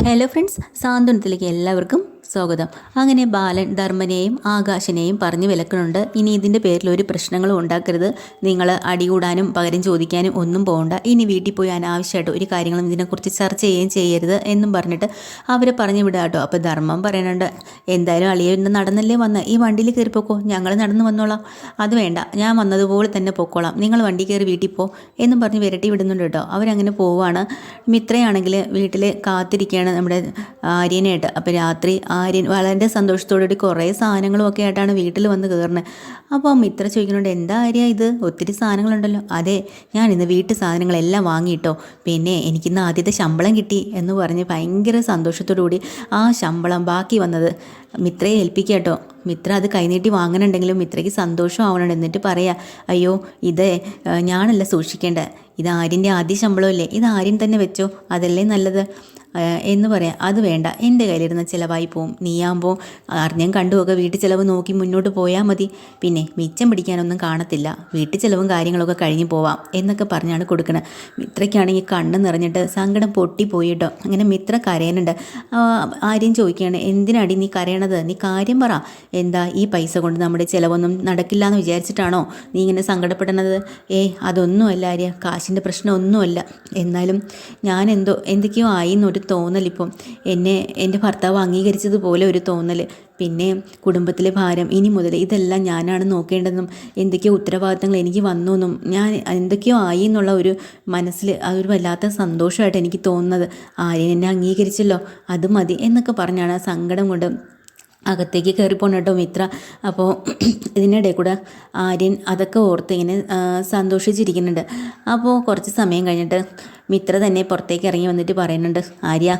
Hello friends സാന്ത്വനത്തിലേക്ക് എല്ലാവർക്കും സ്വാഗതം. അങ്ങനെ ബാലൻ ധർമ്മനെയും ആകാശനെയും പറഞ്ഞു വിലക്കുന്നുണ്ട്. ഇനി ഇതിന്റെ പേരിൽ ഒരു പ്രശ്നങ്ങളും ഉണ്ടാക്കരുത്. നിങ്ങൾ അടികൂടാനും പകരം ചോദിക്കാനും ഒന്നും പോകണ്ട. ഇനി വീട്ടിൽ പോയി അനാവശ്യമായിട്ട് ഒരു കാര്യങ്ങളും ഇതിനെക്കുറിച്ച് ചർച്ച ചെയ്യുകയും ചെയ്യരുത് എന്നും പറഞ്ഞിട്ട് അവരെ പറഞ്ഞു വിടുക കേട്ടോ. അപ്പോൾ ധർമ്മം പറയുന്നുണ്ട് എന്തായാലും അളിയന്റെ നടന്നല്ലേ വന്ന്? ഈ വണ്ടിയിൽ കയറി പോക്കോ? ഞങ്ങൾ നടന്നു വന്നോളാം. അത് വേണ്ട ഞാൻ വന്നതുപോലെ തന്നെ പൊക്കോളാം. നിങ്ങൾ വണ്ടി കയറി വീട്ടിൽ പോ എന്നും പറഞ്ഞ് വിരട്ടി വിടുന്നുണ്ട് കേട്ടോ. അവരങ്ങനെ പോവാണ്. മിത്രയാണെങ്കിൽ വീട്ടിൽ കാത്തിരിക്കുകയാണ് നമ്മുടെ ആര്യനായിട്ട്. അപ്പോൾ രാത്രി ആര്യൻ വളരെ സന്തോഷത്തോടുകൂടി കുറേ സാധനങ്ങളും ഒക്കെ ആയിട്ടാണ് വീട്ടിൽ വന്ന് കയറുന്നത്. അപ്പോൾ ഇത്ര ചോദിക്കുന്നുണ്ട് എന്താ ആര്യ ഇത്? ഒത്തിരി സാധനങ്ങളുണ്ടല്ലോ. അതെ ഞാൻ ഇന്ന് വീട്ടു സാധനങ്ങളെല്ലാം വാങ്ങിയിട്ടോ. പിന്നെ എനിക്കിന്ന് ആദ്യത്തെ ശമ്പളം കിട്ടി. എന്ന് പറഞ്ഞ് ഭയങ്കര സന്തോഷത്തോടു കൂടി ആ ശമ്പളം ബാക്കി വന്നത് മിത്രയെ ഏൽപ്പിക്കുക കേട്ടോ. മിത്ര അത് കൈനീട്ടി വാങ്ങണുണ്ടെങ്കിലും മിത്രയ്ക്ക് സന്തോഷം ആവണം എന്നിട്ട് പറയാ അയ്യോ ഇത് ഞാനല്ല സൂക്ഷിക്കേണ്ടത്. ഇത് ആര്യന്റെ ആദ്യ ശമ്പളമല്ലേ? ഇത് ആര്യൻ തന്നെ വെച്ചോ? അതല്ലേ നല്ലത്? എന്ന് പറയാം. അത് വേണ്ട. എന്റെ കയ്യിലിരുന്ന ചിലവായി പോവും. നീയാകുമ്പോൾ കണ്ടു കണ്ടുമൊക്കെ വീട്ടു ചിലവ് നോക്കി മുന്നോട്ട് പോയാൽ മതി. പിന്നെ മിച്ചം പിടിക്കാനൊന്നും കാണത്തില്ല. വീട്ടു ചിലവും കാര്യങ്ങളൊക്കെ കഴിഞ്ഞു പോവാം എന്നൊക്കെ പറഞ്ഞാണ് കൊടുക്കുന്നത് മിത്രയ്ക്കാണെങ്കിൽ കണ്ണ് നിറഞ്ഞിട്ട് സങ്കടം പൊട്ടിപ്പോയിട്ടോ. അങ്ങനെ മിത്ര കരയാനുണ്ട് ആര്യം ചോദിക്കുകയാണ് എന്തിനാടി നീ കരയണത്? നീ കാര്യം പറ. എന്താ ഈ പൈസ കൊണ്ട് നമ്മുടെ ചിലവൊന്നും നടക്കില്ല എന്ന് വിചാരിച്ചിട്ടാണോ നീ ഇങ്ങനെ സങ്കടപ്പെടുന്നത്? ഏ അതൊന്നുമല്ല ആര്യ. കാശിന്റെ പ്രശ്നമൊന്നുമല്ല. എന്നാലും ഞാൻ എന്തോ എന്തൊക്കെയോ ആയി എന്നൊരു തോന്നലിപ്പം എന്നെ എന്റെ ഭർത്താവ് അംഗീകരിച്ചതുപോലെ ഒരു തോന്നൽ. പിന്നെ കുടുംബത്തിലെ ഭാരം ഇനി മുതൽ ഇതെല്ലാം ഞാനാണ് നോക്കേണ്ടതെന്നും എന്തൊക്കെയോ ഉത്തരവാദിത്തങ്ങൾ എനിക്ക് വന്നു എന്നും ഞാൻ എന്തൊക്കെയോ ആയി എന്നുള്ള ഒരു മനസ്സിൽ അതൊരു ഒരു വല്ലാത്ത സന്തോഷമായിട്ട് എനിക്ക് തോന്നുന്നത്. ആര്യൻ എന്നെ അംഗീകരിച്ചല്ലോ അത് മതി എന്നൊക്കെ പറഞ്ഞാണ് ആ സങ്കടം കൊണ്ട് അകത്തേക്ക് കയറിപ്പോണ പോണ കേട്ടോ മിത്ര. അപ്പോൾ ഇതിനിടെ കൂടെ ആര്യൻ അതൊക്കെ ഓർത്ത് ഇങ്ങനെ സന്തോഷിച്ചിരിക്കുന്നുണ്ട്. അപ്പോൾ കുറച്ച് സമയം കഴിഞ്ഞിട്ട് മിത്ര തന്നെ പുറത്തേക്ക് ഇറങ്ങി വന്നിട്ട് പറയുന്നുണ്ട് ആര്യ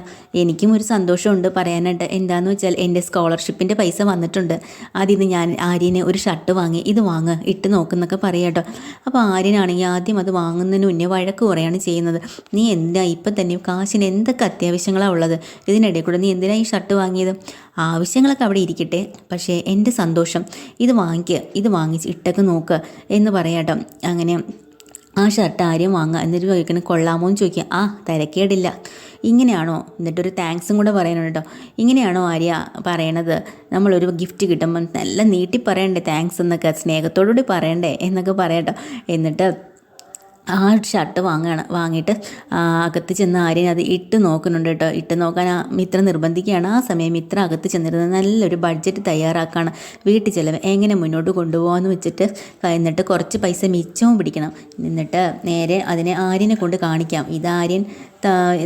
എനിക്കും ഒരു സന്തോഷമുണ്ട് പറയാനായിട്ട്. എന്താന്ന് വെച്ചാൽ എന്റെ സ്കോളർഷിപ്പിന്റെ പൈസ വന്നിട്ടുണ്ട്. അതിന്ന് ഞാൻ ആര്യന് ഒരു ഷർട്ട് വാങ്ങി ഇത് വാങ്ങുക ഇട്ട് നോക്കുന്നൊക്കെ പറയാം കേട്ടോ. അപ്പോൾ ആര്യനാണെങ്കിൽ ആദ്യം അത് വാങ്ങുന്നതിന് മുന്നേ വഴക്ക് കുറയാണ് ചെയ്യുന്നത്. നീ എന്താ ഇപ്പം തന്നെ കാശിന് എന്തൊക്കെ അത്യാവശ്യങ്ങളാണ് ഉള്ളത്? ഇതിനിടയിൽ കൂടെ നീ എന്തിനാണ് ഈ ഷർട്ട് വാങ്ങിയത്? ആവശ്യങ്ങളൊക്കെ അവിടെ ഇരിക്കട്ടെ പക്ഷേ എന്റെ സന്തോഷം. ഇത് വാങ്ങിക്കുക ഇത് വാങ്ങിച്ച് ഇട്ടൊക്കെ നോക്കുക എന്ന് പറയാട്ടോ അങ്ങനെ ആ ഷർട്ട് ആരെയും വാങ്ങുക എന്നിട്ട് ചോദിക്കണം കൊള്ളാമോ? എന്ന് ചോദിക്കുക ആ തിരക്കേടില്ല. ഇങ്ങനെയാണോ? എന്നിട്ടൊരു താങ്ക്സും കൂടെ പറയുന്നുണ്ട് കേട്ടോ ഇങ്ങനെയാണോ ആര്യ പറയണത്? നമ്മളൊരു ഗിഫ്റ്റ് കിട്ടുമ്പോൾ നല്ല നീട്ടി പറയണ്ടേ താങ്ക്സ് എന്നൊക്കെ സ്നേഹത്തോടുകൂടി പറയണ്ടേ എന്നൊക്കെ പറയട്ടോ എന്നിട്ട് ആ ഷർട്ട് വാങ്ങുകയാണ് വാങ്ങിയിട്ട് അകത്ത് ചെന്ന് ആര്യൻ അത് ഇട്ട് നോക്കുന്നുണ്ട് കേട്ടോ. ഇട്ട് നോക്കാൻ ആ മിത്ര നിർബന്ധിക്കുകയാണ്. ആ സമയം മിത്ര അകത്ത് ചെന്നിരുന്നത് നല്ലൊരു ബഡ്ജറ്റ് തയ്യാറാക്കുകയാണ് വീട്ടിൽ ചിലവ് എങ്ങനെ മുന്നോട്ട് കൊണ്ടുപോകാമെന്ന് വെച്ചിട്ട് എന്നിട്ട് കുറച്ച് പൈസ മിച്ചവും പിടിക്കണം. എന്നിട്ട് നേരെ അതിനെ ആര്യനെ കൊണ്ട് കാണിക്കാം. ഇത് ആര്യൻ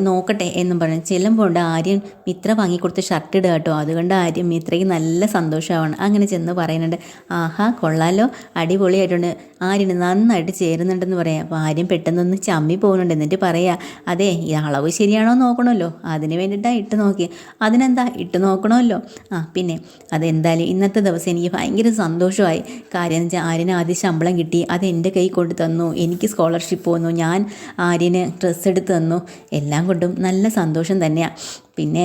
നോക്കട്ടെ എന്നും പറഞ്ഞു. ചെല്ലുമ്പോൾ ഉണ്ട് ആര്യൻ മിത്ര വാങ്ങിക്കൊടുത്ത് ഷർട്ട് ഇടുക കേട്ടോ. അതുകൊണ്ട് ആര്യൻ മിത്രയ്ക്ക് നല്ല സന്തോഷമാണ്. അങ്ങനെ ചെന്ന് പറയുന്നുണ്ട് ആഹാ കൊള്ളാലോ. അടിപൊളിയായിട്ടുണ്ട്. ആര്യന് നന്നായിട്ട് ചേരുന്നുണ്ടെന്ന് പറയാം. അപ്പോൾ ആര്യൻ പെട്ടെന്നൊന്ന് ചമ്മി പോകുന്നുണ്ട്. എന്നിട്ട് പറയാ അതെ ഈ അളവ് ശരിയാണോ നോക്കണമല്ലോ. അതിന് വേണ്ടിയിട്ടാണ് ഇട്ട് നോക്കി അതിനെന്താ? ഇട്ട് നോക്കണമല്ലോ. ആ പിന്നെ അതെന്തായാലും ഇന്നത്തെ ദിവസം എനിക്ക് ഭയങ്കര സന്തോഷമായി. കാര്യം എന്ന് വെച്ചാൽ ആര്യന് ആദ്യം ശമ്പളം കിട്ടി. അത് എന്റെ കൈ കൊണ്ട് തന്നു. എനിക്ക് സ്കോളർഷിപ്പ് വന്നു ഞാൻ ആര്യന് ഡ്രസ്സ് എടുത്ത് തന്നു. എല്ലാം കൊണ്ടും നല്ല സന്തോഷം തന്നെയാണ് പിന്നെ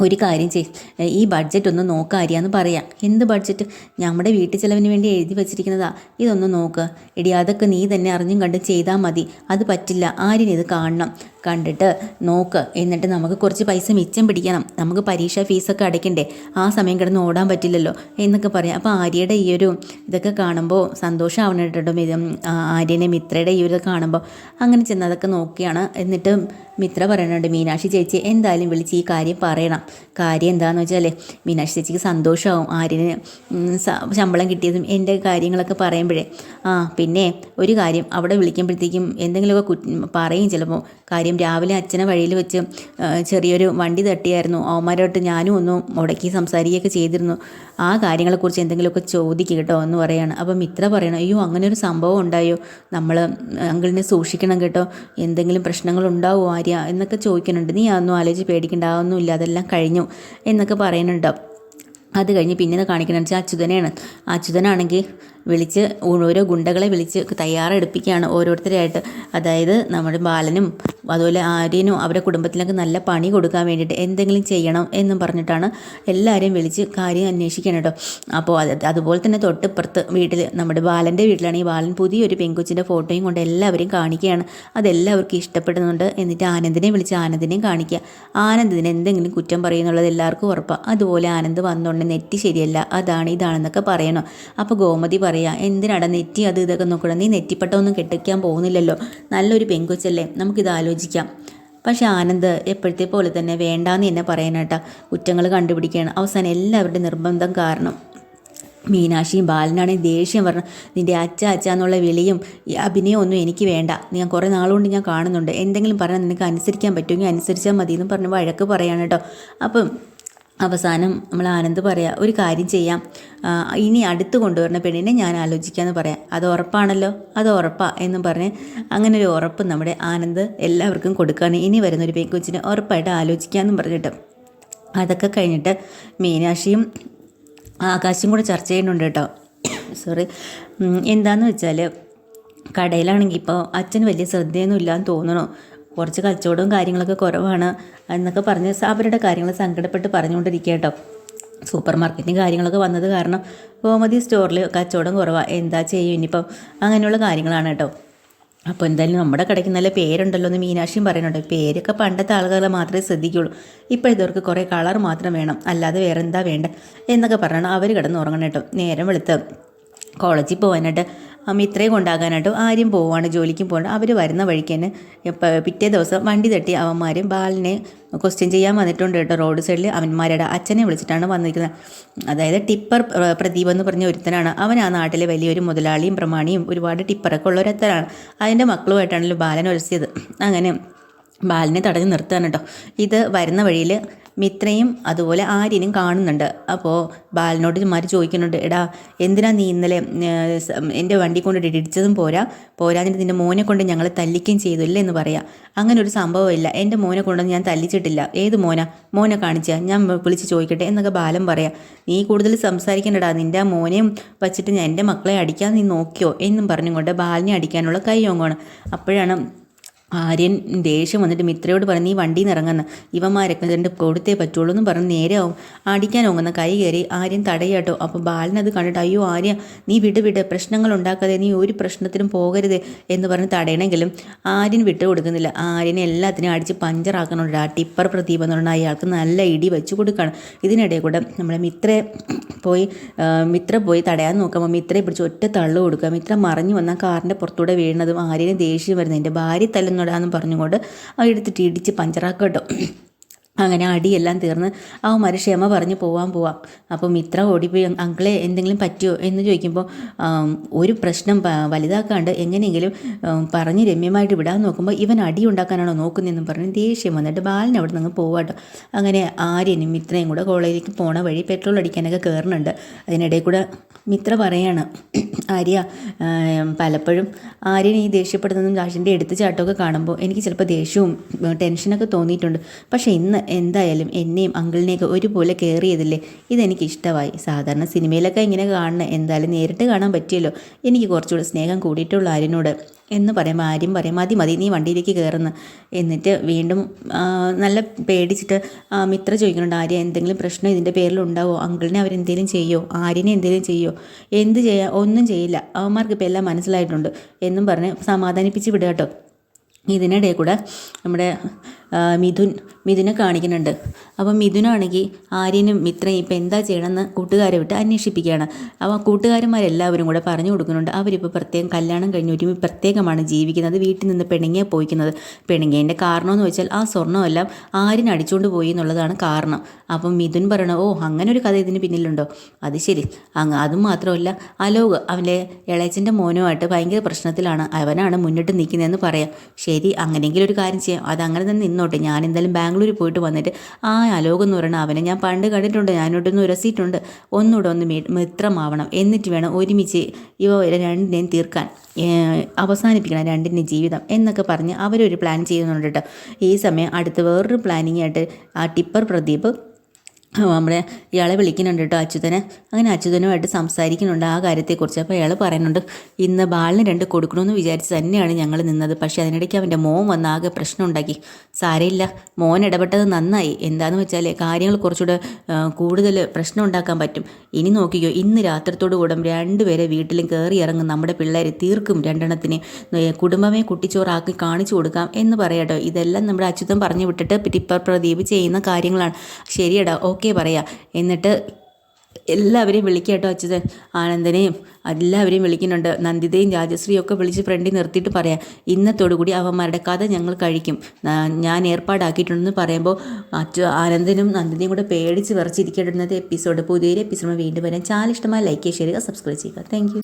ഒരു കാര്യം ചെയ് ഈ ബഡ്ജറ്റ് ഒന്ന് നോക്കാരിയാന്ന് പറയാം. എന്ത് ബഡ്ജറ്റ് നമ്മുടെ വീട്ടു ചിലവിന് വേണ്ടി എഴുതി വെച്ചിരിക്കുന്നതാ. ഇതൊന്ന് നോക്ക്. എടി അതൊക്കെ നീ തന്നെ അറിഞ്ഞും കണ്ടും ചെയ്താൽ മതി. അത് പറ്റില്ല. ആര്യൻ ഇത് കാണണം. കണ്ടിട്ട് നോക്ക്. എന്നിട്ട് നമുക്ക് കുറച്ച് പൈസ മിച്ചം പിടിക്കണം. നമുക്ക് പരീക്ഷാ ഫീസൊക്കെ അടയ്ക്കണ്ടേ? ആ സമയം കിടന്ന് ഓടാൻ പറ്റില്ലല്ലോ എന്നൊക്കെ പറയാം. അപ്പോൾ ആര്യയുടെ ഈ ഒരു ഇതൊക്കെ കാണുമ്പോൾ സന്തോഷമാവണം കേട്ടോ ആര്യനെ മിത്രയുടെ ഈ ഒരു കാണുമ്പോൾ അങ്ങനെ ചെന്ന് അതൊക്കെ നോക്കിയാണ്. എന്നിട്ട് മിത്ര പറയുന്നുണ്ട് മീനാക്ഷി ചേച്ചി എന്തായാലും വിളിച്ച് ഈ കാര്യം പറയണം. കാര്യം എന്താണെന്ന് വെച്ചാൽ മീനാക്ഷി ചേച്ചിക്ക് സന്തോഷമാവും ആര്യന് ശമ്പളം കിട്ടിയതും എന്റെ കാര്യങ്ങളൊക്കെ പറയുമ്പോഴേ. ആ പിന്നെ ഒരു കാര്യം അവിടെ വിളിക്കുമ്പോഴത്തേക്കും എന്തെങ്കിലുമൊക്കെ പറയും ചിലപ്പോൾ കാര്യം രാവിലെ അച്ഛനെ വഴിയിൽ വെച്ച് ചെറിയൊരു വണ്ടി തട്ടിയായിരുന്നു. അവന്മാരോട്ട് ഞാനും ഒന്ന് മുടക്കി സംസാരിക്കുകയൊക്കെ ചെയ്തിരുന്നു. ആ കാര്യങ്ങളെക്കുറിച്ച് എന്തെങ്കിലുമൊക്കെ ചോദിക്കുക കേട്ടോ എന്ന് പറയാണ്. അപ്പം മിത്ര പറയണം. അയ്യോ അങ്ങനെ ഒരു സംഭവം ഉണ്ടായോ? നമ്മൾ അങ്കിളിനെ സൂക്ഷിക്കണം കേട്ടോ. എന്തെങ്കിലും പ്രശ്നങ്ങൾ ഉണ്ടാവോ ആര്യ? എന്നൊക്കെ ചോദിക്കുന്നുണ്ട്. നീ അതൊന്നും ആലോചിച്ച് പേടിക്കേണ്ട. അതൊന്നുമില്ല അതെല്ലാം കഴിഞ്ഞു എന്നൊക്കെ പറയുന്നുണ്ടോ. അത് കഴിഞ്ഞ് പിന്നെ കാണിക്കണമെന്ന് വെച്ചാൽ അച്യുതനെയാണ്. അച്യുതനാണെങ്കിൽ വിളിച്ച് ഓരോ ഗുണ്ടകളെ വിളിച്ച് തയ്യാറെടുപ്പിക്കുകയാണ് ഓരോരുത്തരായിട്ട് അതായത് നമ്മുടെ ബാലനും അതുപോലെ ആര്യനും അവരുടെ കുടുംബത്തിലേക്ക് നല്ല പണി കൊടുക്കാൻ വേണ്ടിയിട്ട് എന്തെങ്കിലും ചെയ്യണം എന്നും പറഞ്ഞിട്ടാണ് എല്ലാവരെയും വിളിച്ച് കാര്യം അന്വേഷിക്കണം കേട്ടോ. അപ്പോൾ അത് അതുപോലെ തന്നെ തൊട്ടിപ്പുറത്ത് വീട്ടിൽ നമ്മുടെ ബാലന്റെ വീട്ടിലാണ് ഈ ബാലൻ പുതിയൊരു പെങ്കുച്ചിന്റെ ഫോട്ടോയും കൊണ്ട് എല്ലാവരെയും കാണിക്കുകയാണ്. അതെല്ലാവർക്കും ഇഷ്ടപ്പെടുന്നുണ്ട് എന്നിട്ട് ആനന്ദിനെ വിളിച്ച് ആനന്ദിനെയും കാണിക്കുക. ആനന്ദിന് എന്തെങ്കിലും കുറ്റം പറയുന്നുള്ളത് എല്ലാവർക്കും ഉറപ്പാണ് അതുപോലെ ആനന്ദ് വന്നുകൊണ്ട് നെറ്റ് ശരിയല്ല അതാണ് ഇതാണെന്നൊക്കെ പറയണം. അപ്പോൾ ഗോമതി പറയാ എന്തിനാടാ നെറ്റി അത് ഇതൊക്കെ നോക്കണം? നീ നെറ്റിപ്പട്ടമൊന്നും കെട്ടിക്കാൻ പോകുന്നില്ലല്ലോ. നല്ലൊരു പെങ്കുച്ചല്ലേ. നമുക്കിത് ആലോചിക്കാം. പക്ഷേ ആനന്ദ് എപ്പോഴത്തെ പോലെ തന്നെ വേണ്ടാന്ന് തന്നെ പറയാനാട്ടാ കുറ്റങ്ങൾ കണ്ടുപിടിക്കുകയാണ് അവസാനം എല്ലാവരുടെ നിർബന്ധം കാരണം മീനാക്ഷിയും ബാലനാണെങ്കിൽ ദേഷ്യം പറഞ്ഞു നിന്റെ അച്ഛ അച്ഛ എന്നുള്ള വിളിയും അഭിനയമൊന്നും എനിക്ക് വേണ്ട. ഞാൻ കുറേ നാളുകൊണ്ട് ഞാൻ കാണുന്നുണ്ട്. എന്തെങ്കിലും പറഞ്ഞാൽ നിനക്ക് അനുസരിക്കാൻ പറ്റുമെങ്കിൽ അനുസരിച്ചാൽ മതി എന്ന് പറഞ്ഞ് വഴക്ക് പറയാണ് കേട്ടോ. അപ്പം അവസാനം നമ്മൾ ആനന്ദ് പറയാം ഒരു കാര്യം ചെയ്യാം. ഇനി അടുത്ത് കൊണ്ടുവരുന്ന പെണ്ണിനെ ഞാൻ ആലോചിക്കാമെന്ന് പറയാം. അത് ഉറപ്പാണല്ലോ? അത് ഉറപ്പാ എന്നും പറഞ്ഞ് അങ്ങനെ ഒരു ഉറപ്പ് നമ്മുടെ ആനന്ദ് എല്ലാവർക്കും കൊടുക്കുകയാണ് ഇനി വരുന്ന ഒരു പെൺകുഞ്ഞിനെ ഉറപ്പായിട്ട് ആലോചിക്കാമെന്നും പറഞ്ഞിട്ട്. അതൊക്കെ കഴിഞ്ഞിട്ട് മീനാക്ഷിയും ആകാശം കൂടെ ചർച്ച ചെയ്യുന്നുണ്ട് കേട്ടോ. സോറി. എന്താണെന്ന് വെച്ചാൽ കടയിലാണെങ്കിൽ ഇപ്പോൾ അച്ഛൻ വലിയ ശ്രദ്ധയൊന്നും ഇല്ലാന്ന് തോന്നണു. കുറച്ച് കച്ചവടവും കാര്യങ്ങളൊക്കെ കുറവാണ് എന്നൊക്കെ പറഞ്ഞ് അവരുടെ കാര്യങ്ങൾ സങ്കടപ്പെട്ട് പറഞ്ഞുകൊണ്ടിരിക്കുക കേട്ടോ സൂപ്പർ മാർക്കറ്റിന്റെ കാര്യങ്ങളൊക്കെ വന്നത് കാരണം ഗോമതി സ്റ്റോറിൽ കച്ചവടം കുറവാണ് എന്താ ചെയ്യും? ഇനിയിപ്പം അങ്ങനെയുള്ള കാര്യങ്ങളാണ് കേട്ടോ. അപ്പോൾ എന്തായാലും നമ്മുടെ കടയ്ക്ക് നല്ല പേരുണ്ടല്ലോ എന്ന് മീനാക്ഷിയും പറയുന്നുണ്ട്. പേരൊക്കെ പണ്ടത്തെ ആളുകളെ മാത്രമേ ശ്രദ്ധിക്കുള്ളൂ ഇപ്പോഴത്തവർക്ക് കുറേ കളർ മാത്രം വേണം. അല്ലാതെ വേറെ എന്താ വേണ്ട? എന്നൊക്കെ പറയണം അവർ കിടന്ന് ഉറങ്ങണം കേട്ടോ. നേരം വെളുത്ത് കോളേജിൽ പോകാനായിട്ട് മിത്രയെ കൊണ്ടാകാനായിട്ട് ആര്യം പോവാണ് ജോലിക്കും പോകണം അവർ വരുന്ന വഴിക്ക് തന്നെ പിറ്റേ ദിവസം വണ്ടി തട്ടി അവന്മാരും ബാലിനെ ക്വസ്റ്റ്യൻ ചെയ്യാൻ വന്നിട്ടുണ്ട് കേട്ടോ റോഡ് സൈഡിൽ അവന്മാരുടെ അച്ഛനെ വിളിച്ചിട്ടാണ് വന്നിരിക്കുന്നത്. അതായത് ടിപ്പർ പ്രദീപ് എന്ന് പറഞ്ഞ ഒരുത്തനാണ്. അവൻ ആ നാട്ടിലെ വലിയൊരു മുതലാളിയും പ്രമാണിയും ഒരുപാട് ടിപ്പറൊക്കെ ഉള്ള ഒരുത്തനാണ് അതിന്റെ മക്കളുമായിട്ടാണല്ലോ ബാലൻ ഒരസിയത്. അങ്ങനെ ബാലിനെ തടഞ്ഞു നിർത്തുകയാണ് കേട്ടോ. ഇത് വരുന്ന വഴിയിൽ മിത്രയും അതുപോലെ ആര്യനും കാണുന്നുണ്ട്. അപ്പോൾ ബാലനോട് മാറി ചോദിക്കുന്നുണ്ട് എടാ എന്തിനാ നീ ഇന്നലെ എന്റെ വണ്ടി കൊണ്ട് ഇടിച്ചതും പോരാ? പോരാഞ്ഞിട്ട് നിന്റെ മോനെ കൊണ്ട് ഞങ്ങൾ തല്ലിക്കുകയും ചെയ്തു ഇല്ലേ എന്ന് പറയാം. അങ്ങനെ ഒരു സംഭവമില്ല. എന്റെ മോനെ കൊണ്ടൊന്നും ഞാൻ തല്ലിച്ചിട്ടില്ല. ഏത് മോന? മോനെ കാണിച്ചാ. ഞാൻ വിളിച്ച് ചോദിക്കട്ടെ എന്നൊക്കെ ബാലൻ പറയാം. നീ കൂടുതൽ സംസാരിക്കണ്ടടാ. നിന്റെ മോനെയും വച്ചിട്ട് ഞാൻ എന്റെ മക്കളെ അടിക്കാൻ നീ നോക്കിയോ? എന്നും പറഞ്ഞുകൊണ്ട് ബാലിനെ അടിക്കാനുള്ള കൈ ഓങ്ങാണ് അപ്പോഴാണ് ആര്യൻ ദേഷ്യം വന്നിട്ട് മിത്രയോട് പറഞ്ഞ് നീ വണ്ടിയിൽ നിന്ന് ഇറങ്ങുന്ന. ഇവന്മാരൊക്കെ രണ്ട് കൊടുത്തേ പറ്റുള്ളൂ എന്ന് പറഞ്ഞ് നേരെ അടിക്കാൻ ഓങ്ങുന്ന കൈ കയറി ആര്യൻ തടയാട്ടോ. അപ്പോൾ ബാലനത് കണ്ടിട്ട് അയ്യോ ആര്യ നീ വിട് വിട്. പ്രശ്നങ്ങൾ ഉണ്ടാക്കാതെ നീ ഒരു പ്രശ്നത്തിനും പോകരുത് എന്ന് പറഞ്ഞ് തടയണമെങ്കിലും ആര്യൻ വിട്ടു കൊടുക്കുന്നില്ല. ആര്യനെ എല്ലാത്തിനും അടിച്ച് പഞ്ചറാക്കണുണ്ട്. ആ ടിപ്പർ പ്രദീപ് എന്ന് പറഞ്ഞാൽ അയാൾക്ക് നല്ല ഇടി വെച്ച് കൊടുക്കുകയാണ് ഇതിനിടയിൽ കൂടെ നമ്മുടെ മിത്രയെ പോയി മിത്ര പോയി തടയാൻ നോക്കുമ്പോൾ മിത്രയെ പിടിച്ച് ഒറ്റ തള്ളു കൊടുക്കുക. മിത്ര മറിഞ്ഞു വന്ന കാറിന്റെ പുറത്തൂടെ വീഴുന്നതും ആര്യനെ ദേഷ്യം വരുന്നത്. എന്റെ ഭാര്യ തല്ലുന്നടാന്ന് പറഞ്ഞുകൊണ്ട് ആ എടുത്തിട്ട് ഇടിച്ച് പഞ്ചറാക്കട്ടോ. കേട്ടോ അങ്ങനെ അടിയെല്ലാം തീർന്ന് അവന്മാർ ക്ഷമ പറഞ്ഞ് പോവാൻ പോവാം. അപ്പം ഇത്ര ഓടിപ്പോയി അങ്കിളെ എന്തെങ്കിലും പറ്റുമോ എന്ന് ചോദിക്കുമ്പോൾ ഒരു പ്രശ്നം വലുതാക്കാണ്ട് എങ്ങനെയെങ്കിലും ആം, പറഞ്ഞ് രമ്യമായിട്ട് വിടാൻ നോക്കുമ്പോൾ ഇവൻ അടി ഉണ്ടാക്കാനാണോ നോക്കുന്നതെന്ന് പറഞ്ഞ് ദേഷ്യം വന്നിട്ട് ബാലിന് അവിടെ നിന്ന് പോവാട്ടോ അങ്ങനെ ആര്യനും മിത്രയും കൂടെ കോളേജിലേക്ക് പോണ വഴി പെട്രോൾ അടിക്കാനൊക്കെ കയറുന്നുണ്ട് അതിനിടയിൽ കൂടെ മിത്ര പറയാണ് ആര്യ പലപ്പോഴും ആര്യൻ ഈ ദേഷ്യപ്പെടുന്നതും ദാഷിന്റെ എടുത്ത് ചാട്ടമൊക്കെ കാണുമ്പോൾ എനിക്ക് ചിലപ്പോൾ ദേഷ്യവും ടെൻഷനൊക്കെ തോന്നിയിട്ടുണ്ട്. പക്ഷേ ഇന്ന് എന്തായാലും എന്നെയും അങ്കിളിനെയൊക്കെ ഒരുപോലെ കയറിയതില്ലേ ഇതെനിക്ക് ഇഷ്ടമായി. സാധാരണ സിനിമയിലൊക്കെ ഇങ്ങനെ കാണണം എന്തായാലും നേരിട്ട് കാണാൻ പറ്റിയല്ലോ. എനിക്ക് കുറച്ചുകൂടെ സ്നേഹം കൂടിയിട്ടുള്ള ആര്യനോട്. എന്ന് പറയുമ്പോൾ ആര്യം പറയും മതി മതി നീ വണ്ടിയിലേക്ക് കയറുന്നു എന്നിട്ട് വീണ്ടും നല്ല പേടിച്ചിട്ട് മിത്ര ചോദിക്കുന്നുണ്ട് ആര്യ എന്തെങ്കിലും പ്രശ്നം ഇതിന്റെ പേരിൽ ഉണ്ടാവോ? അങ്കിളിനെ അവരെന്തെങ്കിലും ചെയ്യോ? ആര്യനെ എന്തെങ്കിലും ചെയ്യോ? എന്ത് ചെയ്യാ? ഒന്നും ചെയ്യില്ല. അവന്മാർക്ക് ഇപ്പോൾ എല്ലാം മനസ്സിലായിട്ടുണ്ട്. എന്നും പറഞ്ഞ് സമാധാനിപ്പിച്ച് വിടുക കേട്ടോ. ഇതിനിടയിൽ കൂടെ നമ്മുടെ മിഥുൻ മിഥുനെ കാണിക്കുന്നുണ്ട്. അപ്പം മിഥുനാണെങ്കിൽ ആര്യനും മിത്രയും ഇപ്പം എന്താ ചെയ്യണമെന്ന് കൂട്ടുകാരെ വിട്ട് അന്വേഷിപ്പിക്കുകയാണ്. അപ്പോൾ കൂട്ടുകാരന്മാരെല്ലാവരും കൂടെ പറഞ്ഞു കൊടുക്കുന്നുണ്ട്. അവരിപ്പോൾ പ്രത്യേകം കല്യാണം കഴിഞ്ഞ് ഒരുമി പ്രത്യേകമാണ് ജീവിക്കുന്നത്. വീട്ടിൽ നിന്ന് പെണുങ്ങിയ പോയിക്കുന്നത്. പെണുങ്ങിയതിന്റെ കാരണമെന്ന് വെച്ചാൽ ആ സ്വർണമെല്ലാം ആര്യൻ അടിച്ചുകൊണ്ട് പോയി എന്നുള്ളതാണ് കാരണം. അപ്പം മിഥുൻ പറയണ ഓ അങ്ങനെ ഒരു കഥ ഇതിന് പിന്നിലുണ്ടോ? അത് ശരി. അങ്ങ് അതും മാത്രമല്ല അലോക് അവന്റെ ഇളയച്ചന്റെ മോനുമായിട്ട് ഭയങ്കര പ്രശ്നത്തിലാണ്. അവനാണ് മുന്നിട്ട് നിൽക്കുന്നതെന്ന് പറയാം. ശരി അങ്ങനെയെങ്കിലും ഒരു കാര്യം ചെയ്യാം. അത് അങ്ങനെ തന്നെ നിന്നോട്ടെ ഞാൻ എന്തായാലും ബാംഗ്ലൂർ പോയിട്ട് വന്നിട്ട് ആ അലോക് എന്ന് പറയുന്ന അവനെ ഞാൻ പണ്ട് കണ്ടിട്ടുണ്ട്. ഞാനോട്ടൊന്ന് ഉരസിയിട്ടുണ്ട്. ഒന്നുകൂടെ ഒന്ന് മിത്രമാവണം. എന്നിട്ട് വേണം ഒരുമിച്ച് ഇവ രണ്ടിനെയും തീർക്കാൻ. അവസാനിപ്പിക്കണം രണ്ടിന്റെ ജീവിതം എന്നൊക്കെ പറഞ്ഞ് അവരൊരു പ്ലാൻ ചെയ്യുന്നുണ്ട് കേട്ടോ. ഈ സമയം അടുത്ത് വേറൊരു പ്ലാനിങ് ആയിട്ട് ആ ടിപ്പർ പ്രദീപ് നമ്മുടെ ഇയാളെ വിളിക്കുന്നുണ്ട് കേട്ടോ അച്യുതനെ. അങ്ങനെ അച്യുതനുമായിട്ട് സംസാരിക്കുന്നുണ്ട് ആ കാര്യത്തെക്കുറിച്ച്. അപ്പോൾ അയാൾ പറയുന്നുണ്ട് ഇന്ന് ബാലിന് രണ്ട് കൊടുക്കണമെന്ന് വിചാരിച്ച് തന്നെയാണ് ഞങ്ങൾ നിന്നത്. പക്ഷേ അതിനിടയ്ക്ക് അവന്റെ മോൻ വന്ന് ആകെ പ്രശ്നം ഉണ്ടാക്കി. സാരയില്ല മോൻ ഇടപെട്ടത് നന്നായി. എന്താണെന്ന് വെച്ചാൽ കാര്യങ്ങൾ കുറച്ചുകൂടെ കൂടുതൽ പ്രശ്നം ഉണ്ടാക്കാൻ പറ്റും. ഇനി നോക്കിക്കോ ഇന്ന് രാത്രിത്തോടു കൂടെ രണ്ടുപേരെ വീട്ടിലും കയറി ഇറങ്ങും. നമ്മുടെ പിള്ളേരെ തീർക്കും രണ്ടെണ്ണത്തിന്. കുടുംബമേ കുട്ടിച്ചോറാക്കി കാണിച്ചു കൊടുക്കാം എന്ന് പറയാട്ടോ ഇതെല്ലാം നമ്മുടെ അച്യുതൻ പറഞ്ഞു വിട്ടിട്ട് ടിപ്പർ പ്രദീപ് ചെയ്യുന്ന കാര്യങ്ങളാണ്. ശരിയടാ ഓക്കെ. പറയാ. എന്നിട്ട് എല്ലാവരെയും വിളിക്കേട്ടോ അച്യുതൻ ആനന്ദനെയും എല്ലാവരെയും വിളിക്കുന്നുണ്ട്. നന്ദിതയും രാജശ്രീയും ഒക്കെ വിളിച്ച് ഫ്രണ്ടിൽ നിർത്തിയിട്ട് പറയാം. ഇന്നത്തോടുകൂടി അവന്മാരുടെ കഥ ഞങ്ങൾ കഴിക്കും. ഞാൻ ഏർപ്പാടാക്കിയിട്ടുണ്ടെന്ന് പറയുമ്പോൾ അച്ഛ ആനന്ദനും നന്ദിനിയും കൂടെ പേടിച്ച് വിറച്ചിരിക്കേണ്ടുന്നത് എപ്പിസോഡ് പുതിയൊരു എപ്പിസോഡ് വീണ്ടും വരാൻ. ചാനൽ ഇഷ്ടമായി ലൈക്ക് ചെയ്യുക സബ്സ്ക്രൈബ് ചെയ്യുക. താങ്ക്